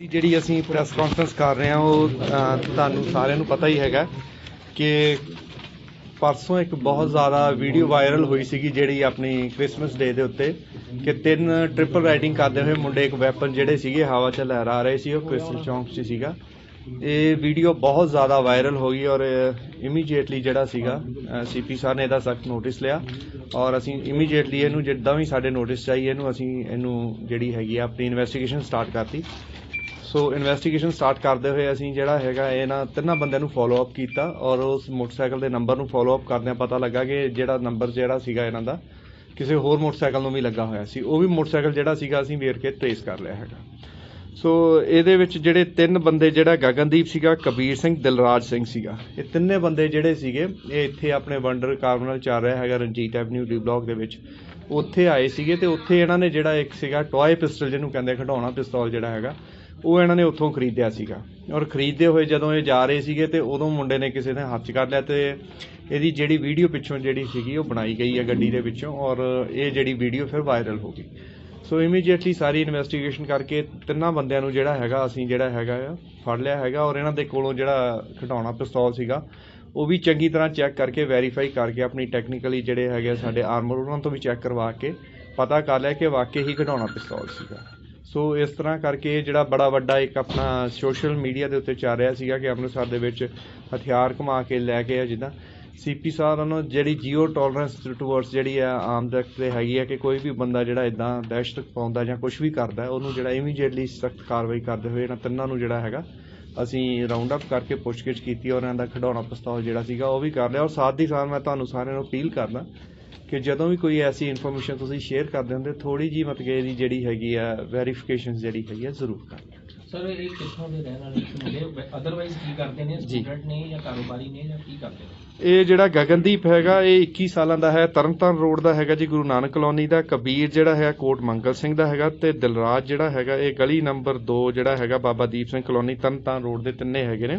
ਜਿਹੜੀ ਅਸੀਂ press conference ਕਰ ਰਹੇ ਹਾਂ, ਉਹ ਤੁਹਾਨੂੰ ਸਾਰਿਆਂ ਨੂੰ ਪਤਾ ਹੀ ਹੈਗਾ ਕਿ ਪਰਸੋਂ ਇੱਕ ਬਹੁਤ ਜ਼ਿਆਦਾ ਵੀਡੀਓ ਵਾਇਰਲ ਹੋਈ ਸੀਗੀ ਜਿਹੜੀ ਆਪਣੀ ਕ੍ਰਿਸਮਸ ਡੇ ਦੇ ਉੱਤੇ ਕਿ ਤਿੰਨ ਟ੍ਰਿਪਲ ਰਾਈਡਿੰਗ ਕਰਦੇ ਹੋਏ ਮੁੰਡੇ ਇੱਕ ਵੈਪਨ ਜਿਹੜੇ ਸੀਗੇ, ਹਵਾ 'ਚ ਲਹਿਰਾ ਰਹੇ ਸੀ, ਉਹ ਕ੍ਰਿਸਟਲ ਚੌਂਕ 'ਚ ਸੀਗਾ। ਇਹ ਵੀਡੀਓ ਬਹੁਤ ਜ਼ਿਆਦਾ ਵਾਇਰਲ ਹੋ ਗਈ ਔਰ ਇਮੀਡੀਏਟਲੀ ਜਿਹੜਾ ਸੀਗਾ ਸੀਪੀ ਸਾਹਿਬ ਨੇ ਇਹਦਾ ਸਖਤ ਨੋਟਿਸ ਲਿਆ ਔਰ ਅਸੀਂ ਇਮੀਡੀਏਟਲੀ ਇਹਨੂੰ ਜਿੱਦਾਂ ਵੀ ਸਾਡੇ ਨੋਟਿਸ ਚਾਹੀਏ ਇਹਨੂੰ ਅਸੀਂ, ਇਹਨੂੰ ਜਿਹੜੀ ਹੈਗੀ ਆ, ਆਪਣੀ ਇਨਵੈਸਟੀਗੇਸ਼ਨ ਸਟਾਰਟ ਕਰਤੀ। ਸੋ ਇਨਵੈਸਟੀਗੇਸ਼ਨ ਸਟਾਰਟ ਕਰਦੇ ਹੋਏ ਅਸੀਂ ਜਿਹੜਾ ਹੈਗਾ ਇਹਨਾਂ ਤਿੰਨਾਂ ਬੰਦਿਆਂ ਨੂੰ ਫੋਲੋ ਅਪ ਕੀਤਾ ਔਰ ਉਸ ਮੋਟਰਸਾਈਕਲ ਦੇ ਨੰਬਰ ਨੂੰ ਫੋਲੋ ਅਪ ਕਰਦਿਆਂ ਪਤਾ ਲੱਗਾ ਕਿ ਜਿਹੜਾ ਨੰਬਰ ਜਿਹੜਾ ਸੀਗਾ ਇਹਨਾਂ ਦਾ ਕਿਸੇ ਹੋਰ ਮੋਟਰਸਾਈਕਲ ਨੂੰ ਵੀ ਲੱਗਾ ਹੋਇਆ ਸੀ। ਉਹ ਵੀ ਮੋਟਰਸਾਈਕਲ ਜਿਹੜਾ ਸੀਗਾ ਅਸੀਂ ਵੇਰ ਕੇ ਟ੍ਰੇਸ ਕਰ ਲਿਆ ਹੈਗਾ। ਸੋ ਇਹਦੇ ਵਿੱਚ ਜਿਹੜੇ ਤਿੰਨ ਬੰਦੇ ਜਿਹੜਾ ਗਗਨਦੀਪ ਸੀਗਾ, ਕਬੀਰ ਸਿੰਘ, ਦਿਲਰਾਜ ਸਿੰਘ ਸੀਗਾ। ਇਹ ਤਿੰਨੇ ਬੰਦੇ ਜਿਹੜੇ ਸੀਗੇ, ਇਹ ਇੱਥੇ ਆਪਣੇ ਵੰਡਰ ਕਾਰਨਲ ਚੱਲ ਰਿਹਾ ਹੈਗਾ ਰਣਜੀਤ ਐਵਨਿਊ ਡੀ ਬਲਾਕ ਦੇ ਵਿੱਚ। ਉੱਥੇ ਆਏ ਸੀਗੇ ਤੇ ਉੱਥੇ ਇਹਨਾਂ ਨੇ ਜਿਹੜਾ ਇੱਕ ਸੀਗਾ ਟੌਏ ਪਿਸਟਲ ਜਿਹਨੂੰ ਕਹਿੰਦੇ ਖਿਡੌਣਾ ਪਿਸਤੌਲ ਜਿਹੜਾ ਹੈਗਾ ਉਹ ਇਹਨਾਂ ਨੇ ਉੱਥੋਂ ਖਰੀਦਿਆ ਸੀਗਾ। ਔਰ ਖਰੀਦਦੇ ਹੋਏ ਜਦੋਂ ਇਹ ਜਾ ਰਹੇ ਸੀਗੇ ਤੇ ਉਦੋਂ ਮੁੰਡੇ ਨੇ ਕਿਸੇ ਨੇ ਹੱਥ 'ਚ ਕਰ ਲਿਆ ਤੇ ਇਹਦੀ ਜਿਹੜੀ ਵੀਡੀਓ ਪਿੱਛੋਂ ਜਿਹੜੀ ਸੀਗੀ ਉਹ ਬਣਾਈ ਗਈ ਹੈ ਗੱਡੀ ਦੇ ਵਿੱਚੋਂ ਔਰ ਇਹ ਜਿਹੜੀ ਵੀਡੀਓ ਫਿਰ ਵਾਇਰਲ ਹੋ ਗਈ। ਸੋ ਇਮੀਡੀਏਟਲੀ ਸਾਰੀ ਇਨਵੈਸਟੀਗੇਸ਼ਨ ਕਰਕੇ ਤਿੰਨਾਂ ਬੰਦਿਆਂ ਨੂੰ ਜਿਹੜਾ ਹੈਗਾ, ਅਸੀਂ ਜਿਹੜਾ ਹੈਗਾ ਆ, ਫੜ ਲਿਆ ਹੈਗਾ ਔਰ ਇਹਨਾਂ ਦੇ ਕੋਲੋਂ ਜਿਹੜਾ ਖਿਡੌਣਾ ਪਿਸਤੌਲ ਸੀਗਾ, ਉਹ ਵੀ ਚੰਗੀ ਤਰ੍ਹਾਂ ਚੈੱਕ ਕਰਕੇ ਵੈਰੀਫਾਈ ਕਰਕੇ ਆਪਣੀ ਟੈਕਨੀਕਲੀ ਜਿਹੜੇ ਹੈਗੇ ਸਾਡੇ ਆਰਮਰ ਉਹਨਾਂ ਤੋਂ ਵੀ ਚੈੱਕ ਕਰਵਾ ਕੇ ਪਤਾ ਕਰ ਲਿਆ ਕਿ ਵਾਕਈ ਹੀ ਖਿਡੌਣਾ ਪਿਸਤੌਲ ਸੀਗਾ। ਸੋ ਇਸ ਤਰ੍ਹਾਂ ਕਰਕੇ ਜਿਹੜਾ ਬੜਾ ਵੱਡਾ ਇੱਕ ਆਪਣਾ ਸੋਸ਼ਲ ਮੀਡੀਆ ਦੇ ਉੱਤੇ ਚੱਲ ਰਿਹਾ ਸੀਗਾ ਕਿ ਅੰਮ੍ਰਿਤਸਰ ਦੇ ਵਿੱਚ ਹਥਿਆਰ ਘੁਮਾ ਕੇ ਲੈ ਕੇ ਆ ਜਿੱਦਾਂ। ਸੀਪੀ ਸਾਹਿਬ ਵੱਲੋਂ ਜਿਹੜੀ ਜੀਓ ਟੋਲਰੈਂਸ ਟੂਵਰਡਸ ਜਿਹੜੀ ਆ ਆਮ ਤੱਕ ਤੇ ਹੈਗੀ ਆ ਕਿ ਕੋਈ ਵੀ ਬੰਦਾ ਜਿਹੜਾ ਇਦਾਂ ਦਹਿਸ਼ਤ ਪਾਉਂਦਾ ਜਾਂ ਕੁਝ ਵੀ ਕਰਦਾ, ਉਹਨੂੰ ਜਿਹੜਾ ਇਮੀਡੀਏਟਲੀ ਸਖਤ ਕਾਰਵਾਈ ਕਰਦੇ ਹੋਏ ਇਹਨਾਂ ਤਿੰਨਾਂ ਨੂੰ ਜਿਹੜਾ ਹੈਗਾ, ਅਸੀਂ ਰਾਉਂਡ ਅਪ ਕਰਕੇ ਪੁੱਛਗਿੱਛ ਕੀਤੀ ਔਰ ਇਹਨਾਂ ਦਾ ਖਿਡੌਣਾ ਪਿਸਤੌਲ ਜਿਹੜਾ ਸੀਗਾ ਉਹ ਵੀ ਕਰ ਲਿਆ। ਔਰ ਸਾਥ ਹੀ ਸਾਥ ਮੈਂ ਤੁਹਾਨੂੰ ਸਾਰਿਆਂ ਨੂੰ ਅਪੀਲ ਕਰਦਾ ਕਿ ਜਦੋਂ ਵੀ ਕੋਈ ਐਸੀ ਇਨਫੋਰਮੇਸ਼ਨ ਤੁਸੀਂ ਸ਼ੇਅਰ ਕਰਦੇ ਹੁੰਦੇ ਥੋੜੀ ਜੀ ਕਿ ਇਹਦੀ ਜਿਹੜੀ ਹੈਗੀ ਆ ਵੈਰੀਫਿਕੇਸ਼ਨ ਜਿਹੜੀ ਹੈਗੀ ਆ ਜ਼ਰੂਰ ਕਰਨੀ ਸਰ ਇਹ ਕਿੱਥੋਂ ਦੇ ਰਹਿਣ ਵਾਲੇ ਮੁੰਡੇ? ਅਦਰਵਾਈਜ਼ ਕੀ ਕਰਦੇ ਨੇ। ਸਟੂਡੈਂਟ ਨੇ ਜਾਂ ਕਾਰੋਬਾਰੀ ਨੇ ਜਾਂ ਕੀ ਕਰਦੇ ਨੇ? ਇਹ ਜਿਹੜਾ ਗਗਨਦੀਪ ਹੈਗਾ ਇਹ 21 ਸਾਲਾਂ ਦਾ ਹੈ। ਤਰਨਤਾਰਨ ਰੋਡ ਦਾ ਹੈਗਾ ਜੀ ਗੁਰੂ ਨਾਨਕ ਕਲੋਨੀ ਦਾ। ਕਬੀਰ ਜਿਹੜਾ ਹੈ ਕੋਟ ਮੰਗਲ ਸਿੰਘ ਦਾ ਹੈਗਾ ਤੇ ਦਿਲਰਾਜ ਜਿਹੜਾ ਹੈਗਾ ਇਹ ਗਲੀ ਨੰਬਰ 2 ਜਿਹੜਾ ਹੈਗਾ ਬਾਬਾ ਦੀਪ ਸਿੰਘ ਕਲੋਨੀ ਤਰਨਤਾਰਨ ਰੋਡ ਦੇ ਤਿੰਨੇ ਹੈਗੇ ਨੇ।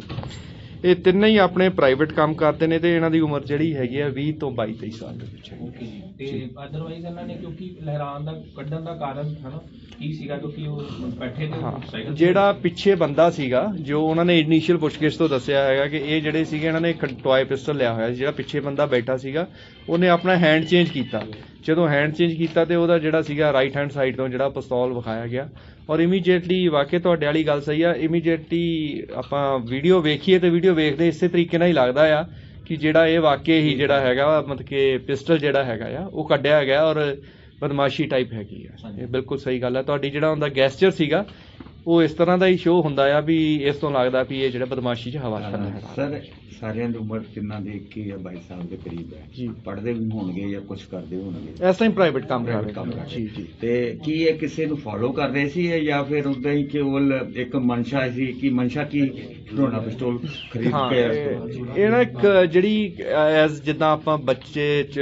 ਇਹ ਤਿੰਨੇ ਹੀ ਆਪਣੇ ਪ੍ਰਾਈਵੇਟ ਕੰਮ ਕਰਦੇ ਨੇ ਤੇ ਇਹਨਾਂ ਦੀ ਉਮਰ ਜਿਹੜੀ ਹੈਗੀ ਆ 20 ਤੋਂ 22 23 ਸਾਲ ਦੇ ਵਿੱਚ ਹੈਗੀ। ਓਕੇ ਜੀ। ਤੇ ਅਦਰਵਾਈਜ਼ ਇਹਨਾਂ ਨੇ ਕਿਉਂਕਿ ਲਹਿਰਾਨ ਦਾ ਕੱਢਣ ਦਾ ਕਾਰਨ ਹਨਾ ਕੀ ਸੀਗਾ? ਕਿਉਂਕਿ ਉਹ ਬੈਠੇ ਤੇ ਹਾਂ। ਮੋਟਰਸਾਈਕਲ ਤੇ- ਜਿਹੜਾ ਪਿੱਛੇ ਬੰਦਾ ਸੀਗਾ ਜੋ ਉਹਨਾਂ ਨੇ ਇਨੀਸ਼ੀਅਲ ਪੁੱਛਗਿੱਛ ਤੋਂ ਦੱਸਿਆ ਹੈਗਾ ਕਿ ਇਹ ਜਿਹੜੇ ਸੀਗੇ ਇਹਨਾਂ ਨੇ ਇੱਕ ਟੌਏ ਪਿਸਟਲ ਲਿਆ ਹੋਇਆ ਸੀ ਜਿਹੜਾ ਪਿੱਛੇ ਬੰਦਾ ਬੈਠਾ ਸੀਗਾ ਉਹਨੇ ਆਪਣਾ ਹੈਂਡ ਚੇਂਜ ਕੀਤਾ। ਜਦੋਂ ਹੈਂਡ ਚੇਂਜ ਕੀਤਾ ਤੇ ਉਹਦਾ ਜਿਹੜਾ ਸੀਗਾ ਰਾਈਟ ਹੈਂਡ ਸਾਈਡ ਤੋਂ ਜਿਹੜਾ ਪਿਸਤੌਲ ਵਿਖਾਇਆ ਗਿਆ। ਔਰ ਇਮੀਡੀਏਟਲੀ ਵਾਕਿਆ ਤੁਹਾਡੇ ਵਾਲੀ ਗੱਲ ਸਹੀ ਆ ਇਮੀਡੀਏਟਲੀ ਆਪਾਂ ਵੀਡੀਓ ਵੇਖੀਏ ਤੇ ਵੀਡੀਓ ਵੇਖਦੇ ਇਸੇ ਤਰੀਕੇ ਨਾਲ ਹੀ ਲੱਗਦਾ ਆ ਕਿ ਜਿਹੜਾ ਇਹ ਵਾਕਿਆ ਹੀ ਜਿਹੜਾ ਹੈਗਾ ਮਤਲਬ ਕਿ ਪਿਸਟਲ ਜਿਹੜਾ ਹੈਗਾ ਆ ਉਹ ਕੱਢਿਆ ਗਿਆ ਔਰ ਬਦਮਾਸ਼ੀ ਟਾਈਪ ਹੈਗੀ ਆ। ਇਹ ਬਿਲਕੁਲ ਸਹੀ ਗੱਲ ਹੈ ਤੁਹਾਡੀ ਜਿਹੜਾ ਹੁੰਦਾ ਗੈਸਚਰ ਸੀਗਾ ਉਹ ਇਸ ਤਰ੍ਹਾਂ ਦਾ ਹੀ ਸ਼ੋਅ ਹੁੰਦਾ ਆ ਵੀ ਇਸ ਤੋਂ ਲੱਗਦਾ ਵੀ ਇਹ ਜਿਹੜਾ ਬਦਮਾਸ਼ੀ 'ਚ ਹਵਾ ਕਰਨਾ ਹੈ ਸਰ ਸਾਰਿਆਂ ਦੀ ਉਮਰ ਕਿੰਨਾ ਦੇ 21 ਜਾਂ 22 ਸਾਲ ਦੇ ਕਰੀਬ ਹੈ। ਜੀ। ਪੜ੍ਹਦੇ ਵੀ ਹੋਣਗੇ ਜਾਂ ਕੁਝ ਕਰਦੇ ਹੋਣਗੇ। ਇਸ ਟਾਈਮ ਪ੍ਰਾਈਵੇਟ ਕੰਮ ਕਰ ਰਹੇ ਕੰਮ ਕੰਮ ਕਰਦੇ। ਜੀ ਜੀ। ਤੇ ਕੀ ਇਹ ਕਿਸੇ ਨੂੰ ਫੋਲੋ ਕਰ ਰਹੇ ਸੀ ਜਾਂ ਫਿਰ ਉਦਾਂ ਹੀ ਕੇਵਲ ਇੱਕ ਮਨਸ਼ਾ ਸੀ ਕਿ ਮਨਸ਼ਾ ਕੀ ਖਿਡੌਣਾ ਪਿਸਤੌਲ ਖਰੀਦ ਕੇ ਇਹ ਇਹ ਨਾ ਇੱਕ ਜਿਹੜੀ ਐਸ ਜਿੱਦਾਂ ਆਪਾਂ ਬੱਚੇ ਚ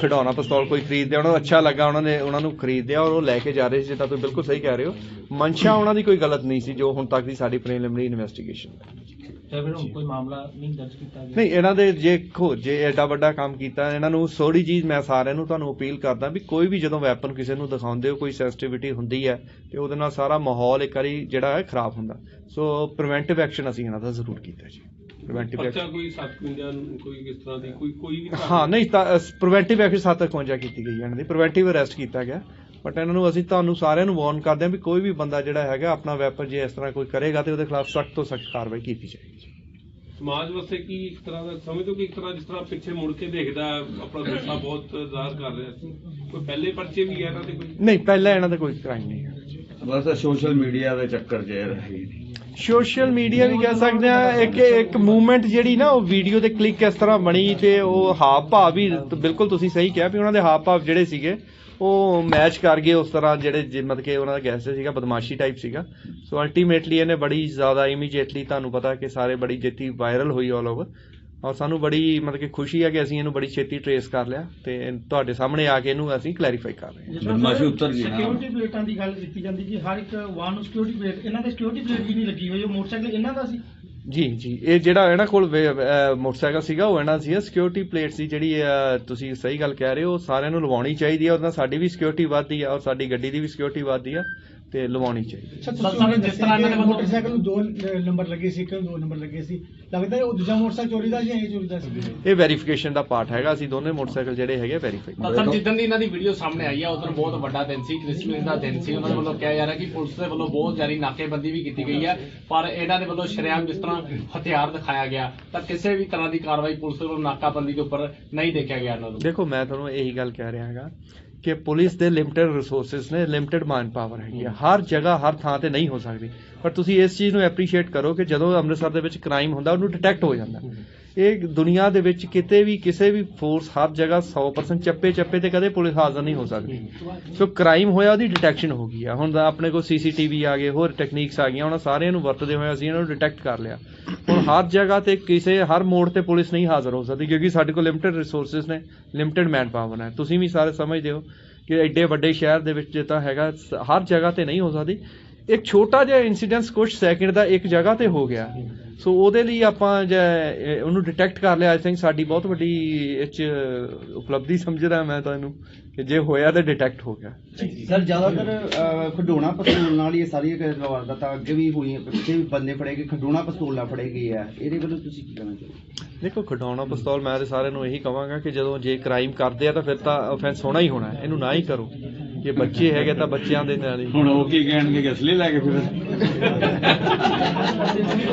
ਖਿਡੌਣਾ ਪਿਸਤੌਲ ਕੋਈ ਖਰੀਦਦੇ ਆ, ਉਹਨਾਂ ਨੂੰ ਅੱਛਾ ਲੱਗਾ ਉਹਨਾਂ ਨੇ ਉਹਨਾਂ ਨੂੰ ਖਰੀਦਿਆ ਔਰ ਉਹ ਲੈ ਕੇ ਜਾ ਰਹੇ ਸੀ ਜਿੱਦਾਂ ਤੁਸੀਂ ਬਿਲਕੁਲ ਸਹੀ ਕਹਿ ਰਹੇ ਹੋ। ਮਨਸ਼ਾ ਉਹਨਾਂ ਦੀ ਕੋਈ ਗਲਤ ਨਹੀਂ ਸੀ ਜੋ ਹੁਣ ਤੱਕ ਦੀ ਸਾਡੀ ਪ੍ਰੀਲਿਮਿਨਰੀ ਇਨਵੈਸਟੀਗੇਸ਼ਨ ਤੇ ਫਿਰ ਹੁਣ ਕੋਈ ਮਾਮਲਾ ਨਹੀਂ ਦਰਜ ਕੀਤਾ ਗਿਆ। ਨਹੀਂ ਇਹਨਾਂ ਦੇ ਜੇ ਖੋ ਜੇ ਐਡਾ ਵੱਡਾ ਕੰਮ ਕੀਤਾ ਇਹਨਾਂ ਨੂੰ ਥੋੜੀ ਚੀਜ਼ ਮੈਂ ਸਾਰਿਆਂ ਨੂੰ ਤੁਹਾਨੂੰ ਅਪੀਲ ਕਰਦਾ ਵੀ ਕੋਈ ਵੀ ਜਦੋਂ ਵੈਪਨ ਕਿਸੇ ਨੂੰ ਦਿਖਾਉਂਦੇ ਹੋ ਕੋਈ ਸੈਂਸਿਟੀਵਿਟੀ ਹੁੰਦੀ ਹੈ ਤੇ ਉਹਦੇ ਨਾਲ ਸਾਰਾ ਮਾਹੌਲ ਇੱਕ ਵਾਰੀ ਜਿਹੜਾ ਹੈ ਖਰਾਬ ਹੁੰਦਾ। ਸੋ ਪ੍ਰੀਵੈਂਟਿਵ ਐਕਸ਼ਨ ਅਸੀਂ ਇਹਨਾਂ ਦਾ ਜ਼ਰੂਰ ਕੀਤਾ ਜੀ। ਪ੍ਰੀਵੈਂਟਿਵ ਐਕਸ਼ਨ ਕੋਈ 751 ਕੋਈ ਕਿਸ ਤਰ੍ਹਾਂ ਦੀ ਕੋਈ ਕੋਈ ਵੀ ਹਾਂ ਨਹੀਂ ਤਾਂ ਪ੍ਰੀਵੈਂਟਿਵ ਐਕਸ਼ਨ 751 ਕੀਤੀ ਗਈ ਹੈ ਇਹਨਾਂ ਦੀ। ਪ੍ਰੀਵੈਂਟਿਵ ਅਰੈਸਟ ਕੀਤਾ ਗਿਆ। ਬਟ ਇਹਨਾਂ ਨੂੰ ਅਸੀਂ ਤੁਹਾਨੂੰ ਸਾਰਿਆਂ ਨੂੰ ਵਾਰਨ ਕਰਦੇ ਹਾਂ ਵੀ ਕੋਈ ਵੀ ਬੰਦਾ ਜਿਹੜਾ ਹੈਗਾ ਆਪਣਾ ਵੈਪਨ ਜੇ ਇਸ ਤਰ੍ਹਾਂ ਕੋਈ ਕਰੇਗਾ ਤੇ ਉਹਦੇ ਖਿਲਾਫ ਸਖਤ ਤੋਂ ਸਖਤ ਕਾਰਵਾਈ ਕੀਤੀ ਜਾਏਗੀ। ਸਮਾਜ ਵਾਸਤੇ ਕੀ ਇੱਕ ਤਰ੍ਹਾਂ ਦਾ ਸਮਝੋ ਕਿ ਇੱਕ ਤਰ੍ਹਾਂ ਜਿਸ ਤਰ੍ਹਾਂ ਪਿੱਛੇ ਮੁੜ ਕੇ ਦੇਖਦਾ ਆਪਣਾ ਗੁੱਸਾ ਬਹੁਤ ਜ਼ਾਹਰ ਕਰ ਰਿਹਾ ਸੀ। ਕੋਈ ਪਹਿਲੇ ਪਰਚੇ ਵੀ ਹੈ ਇਹਨਾਂ ਦੇ ਕੋਈ? ਨਹੀਂ ਪਹਿਲਾਂ ਇਹਨਾਂ ਦਾ ਕੋਈ ਕ੍ਰਾਈਮ ਨਹੀਂ ਹੈ। ਬਸ ਸੋਸ਼ਲ ਮੀਡੀਆ ਦੇ ਚੱਕਰ 'ਚ ਰਹੇ ਸੋਸ਼ਲ ਮੀਡੀਆ ਵੀ ਕਹਿ ਸਕਦੇ ਆ ਇੱਕ ਇੱਕ ਮੂਵਮੈਂਟ ਜਿਹੜੀ ਨਾ ਉਹ ਵੀਡੀਓ ਤੇ ਕਲਿੱਕ ਇਸ ਤਰ੍ਹਾਂ ਬਣੀ ਤੇ ਉਹ ਹਾਵ ਭਾਵ ਵੀ ਬਿਲਕੁਲ ਤੁਸੀਂ ਸਹੀ ਕਿਹਾ ਵੀ ਉਹਨਾਂ ਦੇ ਹਾਵ ਭਾਵ ਜਿਹੜੇ ਸੀਗੇ ਉਹ ਮੈਚ ਕਰ ਗਏ ਉਸ ਤਰ੍ਹਾਂ ਜਿਹੜੇ ਜੇ ਮਤਲਬ ਕਿ ਉਹਨਾਂ ਦਾ ਗੈਸ ਸੀਗਾ ਬਦਮਾਸ਼ੀ ਟਾਈਪ ਸੀਗਾ। ਸੋ ਅਲਟੀਮੇਟਲੀ ਇਹਨੇ ਬੜੀ ਜ਼ਿਆਦਾ ਇਮੀਡੀਏਟਲੀ ਤੁਹਾਨੂੰ ਪਤਾ ਕਿ ਸਾਰੇ ਬੜੀ ਜੇਤੀ ਵਾਇਰਲ ਹੋਈ ਆਲ ਓਵਰ ਔਰ ਸਾਨੂੰ ਬੜੀ ਮਤਲਬ ਕਿ ਖੁਸ਼ੀ ਹੈ ਕਿ ਅਸੀਂ ਇਹਨੂੰ ਬੜੀ ਛੇਤੀ ਟਰੇਸ ਕਰ ਲਿਆ ਤੇ ਤੁਹਾਡੇ ਸਾਹਮਣੇ ਆ ਕੇ ਇਹਨੂੰ ਅਸੀਂ ਕਲੈਰੀਫਾਈ ਕਰ ਰਹੇ ਹਾਂ। ਬਦਮਾਸ਼ੀ ਉੱਤਰ ਗਈ। ਸਿਕਿਉਰਿਟੀ ਪਲੇਟਾਂ ਦੀ ਗੱਲ ਕੀਤੀ ਜਾਂਦੀ ਕਿ ਹਰ ਇੱਕ ਵਾਹਨ ਨੂੰ ਸਿਕਿਉਰਿਟੀ ਪਲੇਟ ਇਹਨਾਂ ਦੇ ਸਿਕਿਉਰਿਟੀ ਪਲੇਟ ਵੀ ਨਹੀਂ ਲੱਗੀ ਹੋਈ ਉਹ ਮੋਟਰਸਾਈਕਲ ਇਹਨਾਂ ਦਾ ਸੀ। ਜੀ ਜੀ। ਇਹ ਜਿਹੜਾ ਇਹਨਾਂ ਕੋਲ ਵੇ- ਅਹ ਮੋਟਰਸਾਈਕਲ ਸੀਗਾ ਉਹ ਇਹਨਾਂ ਸੀ ਸਿਕਿਉਰਿਟੀ ਪਲੇਟ ਸੀ ਜਿਹੜੀ ਅਹ, ਤੁਸੀਂ ਸਹੀ ਗੱਲ ਕਹਿ ਰਹੇ ਹੋ। ਉਹ ਸਾਰਿਆਂ ਨੂੰ ਲਵਾਉਣੀ ਚਾਹੀਦੀ ਹੈ ਉਹਦੇ ਨਾਲ ਸਾਡੀ ਵੀ ਸਿਕਿਉਰਿਟੀ ਵੱਧਦੀ ਆ ਔਰ ਸਾਡੀ ਗੱਡੀ ਦੀ ਵੀ ਸਿਕਿਉਰਿਟੀ ਵੱਧਦੀ ਆ। ਤੇ ਲਵਾਉਣੀ ਚਾਹੀਦੀ ਸਰ ਸਰ, ਤੁਸੀਂ ਜਿਸ ਤਰ੍ਹਾਂ ਇਹਨਾਂ ਦੇ ਵੱਲੋਂ- ਮੋਟਰਸਾਈਕਲ ਨੂੰ ਦੋ ਨੰਬਰ ਲੱਗੇ ਸੀ ਨੂੰ ਦੋ ਨੰਬਰ ਲੱਗੇ ਸੀ। ਲੱਗਦਾ ਹੈ ਉਹ ਦੂਜਾ ਮੋਟਰਸਾਈਕਲ ਚੋਰੀ ਦਾ ਜਾਂ ਇਹ ਚੋਰੀ ਦਾ ਸੀ? ਇਹ ਵੈਰੀਫਿਕੇਸ਼ਨ ਦਾ ਪਾਰਟ ਹੈਗਾ ਅਸੀਂ ਦੋਨੇ ਮੋਟਰਸਾਈਕਲ ਜਿਹੜੇ ਹੈਗੇ ਵੈਰੀਫਾਈ ਤਾਂ ਸਰ ਜਿੱਦਣ ਦੀ ਇਹਨਾਂ ਦੀ ਵੀਡੀਓ ਸਾਹਮਣੇ ਆਈ ਹੈ ਉਦੋਂ ਬਹੁਤ ਵੱਡਾ ਦਿਨ ਸੀ ਕ੍ਰਿਸਮਸ ਦਾ ਦਿਨ ਸੀ। ਉਹਨਾਂ ਦੇ ਵੱਲੋਂ ਕਿਹਾ ਜਾ ਰਿਹਾ ਕਿ ਪੁਲਿਸ ਦੇ ਵੱਲੋਂ ਬਹੁਤ ਜ਼ਿਆਦਾ ਨਾਕੇਬੰਦੀ ਵੀ ਕੀਤੀ ਗਈ ਹੈ ਪਰ ਇਹਨਾਂ ਦੇ ਵੱਲੋਂ ਸ਼ਰੇਆਮ ਜਿਸ ਤਰ੍ਹਾਂ ਹਥਿਆਰ ਦਿਖਾਇਆ ਗਿਆ ਤਾਂ ਕਿਸੇ ਵੀ ਤਰ੍ਹਾਂ ਦੀ ਕਾਰਵਾਈ ਪੁਲਿਸ ਵੱਲੋਂ ਨਾਕਾਬੰਦੀ ਦੇ ਉੱਪਰ ਨਹੀਂ ਦੇਖਿਆ ਗਿਆ ਇਹਨਾਂ ਨੂੰ। ਦੇਖੋ ਮੈਂ ਤੁਹਾਨੂੰ ਇਹੀ ਗੱਲ ਕਹਿ ਰਿਹਾ ਹੈਗਾ ਕਿ ਪੁਲਿਸ ਦੇ ਲਿਮਟਿਡ ਰਿਸੋਰਸਸ ਨੇ ਲਿਮਟਿਡ ਮੈਨ ਪਾਵਰ ਹੈਗੀ ਆ। ਹਰ ਜਗ੍ਹਾ ਹਰ ਥਾਂ ਤੇ ਨਹੀਂ ਹੋ ਸਕਦੀ। ਪਰ ਤੁਸੀਂ ਇਸ ਚੀਜ਼ ਨੂੰ ਐਪਰੀਸ਼ੀਏਟ ਕਰੋ ਕਿ ਜਦੋਂ ਅੰਮ੍ਰਿਤਸਰ ਦੇ ਵਿੱਚ ਕ੍ਰਾਈਮ ਹੁੰਦਾ ਉਹਨੂੰ ਡਿਟੈਕਟ ਹੋ ਜਾਂਦਾ। ਇਹ ਦੁਨੀਆ ਦੇ ਵਿੱਚ ਕਿਤੇ ਵੀ, ਕਿਸੇ ਵੀ ਫੋਰਸ ਹਰ ਜਗ੍ਹਾ 100% ਚੱਪੇ ਚੱਪੇ ਤੇ ਕਦੇ ਪੁਲਿਸ ਹਾਜ਼ਰ ਨਹੀਂ ਹੋ ਸਕਦੀ। ਸੋ ਕ੍ਰਾਈਮ ਹੋਇਆ, ਉਹਦੀ ਡਿਟੈਕਸ਼ਨ ਹੋ ਗਈ ਆ। ਹੁਣ ਤਾਂ ਆਪਣੇ ਕੋਲ ਸੀਸੀਟੀਵੀ ਆ ਗਏ, ਹੋਰ ਟੈਕਨੀਕਸ ਆ ਗਈਆਂ ਉਹਨਾਂ ਸਾਰਿਆਂ ਨੂੰ ਵਰਤਦੇ ਹੋਏ ਅਸੀਂ ਇਹਨਾਂ ਨੂੰ ਡਿਟੈਕਟ ਕਰ ਲਿਆ। ਹੁਣ ਹਰ ਜਗ੍ਹਾ ਤੇ ਕਿਸੇ, ਹਰ ਮੋੜ ਤੇ ਪੁਲਿਸ ਨਹੀਂ ਹਾਜ਼ਰ ਹੋ ਸਕਦੀ, ਕਿਉਂਕਿ ਸਾਡੇ ਕੋਲ ਲਿਮਟਿਡ ਰਿਸੋਰਸਸ ਨੇ ਲਿਮਟਿਡ ਮੈਨ ਪਾਵਰ ਹੈ ਤੁਸੀਂ ਵੀ ਸਾਰੇ ਸਮਝਦੇ ਹੋ ਕਿ ਐਡੇ ਵੱਡੇ ਸ਼ਹਿਰ ਦੇ ਵਿੱਚ ਤਾਂ ਹੈਗਾ, ਸ- ਹਰ ਜਗ੍ਹਾ ਤੇ ਨਹੀਂ ਹੋ ਸਕਦੀ। ਇੱਕ ਛੋਟਾ ਜਿਹਾ ਇਨਸੀਡੈਂਸ ਕੁਝ ਸੈਕਿੰਡ ਦਾ ਇੱਕ ਜਗ੍ਹਾ ਤੇ ਹੋ ਗਿਆ। ਸੋ ਉਹਦੇ ਲਈ ਆਪਾਂ ਜੇ ਉਹਨੂੰ ਡਿਟੈਕਟ ਕਰ ਲਿਆ। ਆਈ ਥਿੰਕ ਸਾਡੀ ਬਹੁਤ ਵੱਡੀ ਇਹ 'ਚ ਉਪਲਬਧੀ ਸਮਝਦਾ ਮੈਂ ਤੁਹਾਨੂੰ ਕਿ ਜੇ ਹੋਇਆ ਤਾਂ ਡਿਟੈਕਟ ਹੋ ਗਿਆ। ਸਰ ਜ਼ਿਆਦਾਤਰ ਖਡੋਣਾ ਪਿਸਤੌਲ ਨਾਲ ਹੀ ਇਹ ਸਾਰੀਆਂ ਵਾਰਦਾਤਾਂ ਅੱਗੇ ਵੀ ਹੋਈਆਂ ਪਿੱਛੇ ਵੀ ਬੰਦੇ ਫੜੇ ਗਏ ਖਡੋਣਾ ਪਿਸਤੌਲ ਨਾਲ ਫੜੇ ਗਏ ਆ। ਇਹਦੇ ਵੱਲੋਂ ਤੁਸੀਂ ਕੀ ਕਹਿਣਾ ਚਾਹੋਗੇ? ਦੇਖੋ ਖਡਾਉਣਾ ਪਿਸਤੌਲ ਮੈਂ ਤੇ ਸਾਰਿਆਂ ਨੂੰ ਇਹੀ ਕਹਾਂਗਾ ਕਿ ਜਦੋਂ ਜੇ ਕ੍ਰਾਈਮ ਕਰਦੇ ਆ ਤਾਂ ਫਿਰ ਤਾਂ ਆਫੈਂਸ ਹੋਣਾ ਹੀ ਹੋਣਾ। ਇਹਨੂੰ ਨਾ ਹੀ ਕਰੋ। ਜੇ ਬੱਚੇ ਹੈਗੇ ਤਾਂ ਬੱਚਿਆਂ ਦੇ ਨਾਲ ਹੀ। ਹੁਣ ਉਹ ਕੀ ਕਹਿਣਗੇ ਕਿ ਅਸਲੀ ਲੈ ਕੇ ਫਿਰ?